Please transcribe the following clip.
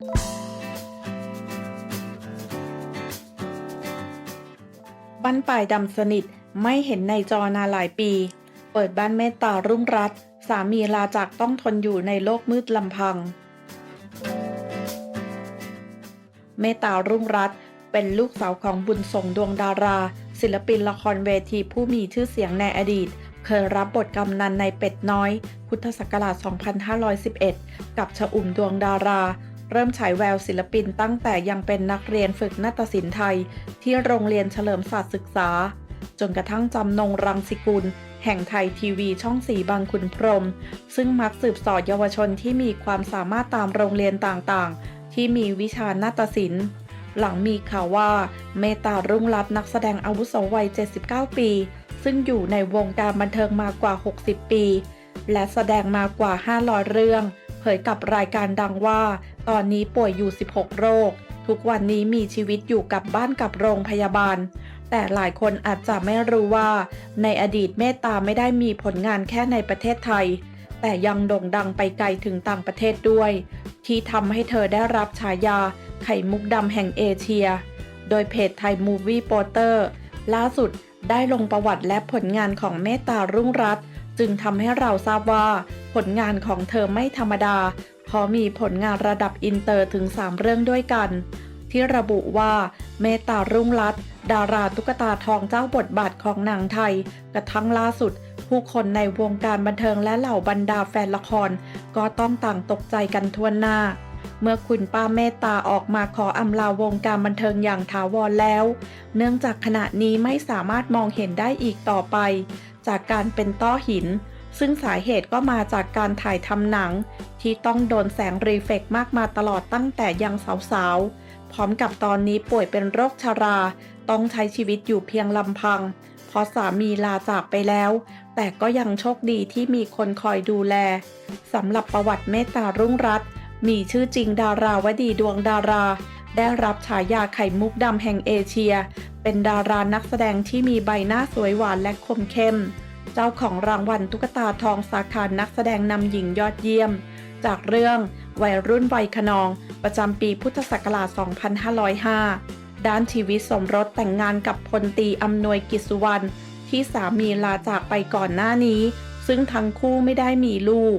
บ้านปลายดำสนิทไม่เห็นในจอนาหลายปี เปิดบ้านเมตตารุ่งรัตสามีลาจากต้องทนอยู่ในโลกมืดลำพัง เมตตารุ่งรัตเป็นลูกสาวของบุญส่งดวงดารา ศิลปินละครเวทีผู้มีชื่อเสียงในอดีต เคยรับบทกำนันในเป็ดน้อย พุทธศักราช 2511 กับชะอุ่มดวงดารา เริ่มฉายแววศิลปินตั้งแต่ยังเป็นนักเรียนฝึกนาฏศิลป์ไทย ที่โรงเรียนเฉลิมศาสตร์ศึกษา จนกระทั่งจำนงรังสิกุล แห่งไทยทีวีช่องสีบางขุนพรม ซึ่งมักสืบสอดเยาวชนที่มีความสามารถตามโรงเรียนต่างๆ ที่มีวิชานาฏศิลป์หลังมีข่าวว่าเมตตารุ่งรัตน์นักแสดงอาวุโสวัย 79 ปี ซึ่งอยู่ในวงการบันเทิงมากว่า 60 ปี และแสดงมากว่า 500 เรื่อง เผยกับรายการดังว่า ตอนนี้ป่วยอยู่ 16 โรค ทุกวันนี้มีชีวิตอยู่กับบ้านกับโรงพยาบาล แต่หลายคนอาจจะไม่รู้ว่า ในอดีตเมตตาไม่ได้มีผลงานแค่ในประเทศไทย แต่ยังโด่งดังไปไกลถึงต่างประเทศด้วย ที่ทำให้เธอได้รับฉายา ไข่มุกดำแห่งเอเชีย โดยเพจไทยมูฟวี่โปเตอร์ล่าสุดได้ลงประวัติและผลงานของเมตตารุ่งรัตน์จึงทำให้เราทราบว่า ผลงานของเธอไม่ธรรมดา เพราะมีผลงานระดับอินเตอร์ถึง 3 เรื่องด้วยกัน ที่ระบุว่าเมตารุ่งรัตดาราตุ๊กตาทองเจ้าบทบาทของหนังไทย กระทั่งล่าสุด ผู้คนในวงการบันเทิงและเหล่าบรรดาแฟนละคร ก็ต้องต่างตกใจกันทั่วหน้า เมื่อคุณป้าเมตตาออกมาขออำลาวงการบันเทิงอย่างถาวรแล้ว เนื่องจากขณะนี้ไม่สามารถมองเห็นได้อีกต่อไป จากการเป็นต้อหิน ซึ่งสาเหตุก็มาจากการถ่ายทำหนัง ที่ต้องโดนแสงรีเฟกมากมาตลอดตั้งแต่ยังสาวๆ พร้อมกับตอนนี้ป่วยเป็นโรคชารา ต้องใช้ชีวิตอยู่เพียงลำพัง เพราะสามีลาจากไปแล้ว แต่ก็ยังโชคดีที่มีคนคอยดูแลสำหรับประวัติเมตตารุ่งรัตน์มีชื่อจริงดาราวดีดวงดารา ได้รับฉายาไข่มุกดำแห่งเอเชีย เป็นดารานักแสดงที่มีใบหน้าสวยหวานและคมเข้ม เจ้าของรางวัลตุ๊กตาทองสาขานักแสดงนำหญิงยอดเยี่ยม จากเรื่องวัยรุ่นวัยขนอง ประจำปีพุทธศักราช 2505 ด้านชีวิตสมรสแต่งงานกับพลตีอำนวยกิจสุวรรณที่สามีลาจากไปก่อนหน้านี้ ซึ่งทั้งคู่ไม่ได้มีลูก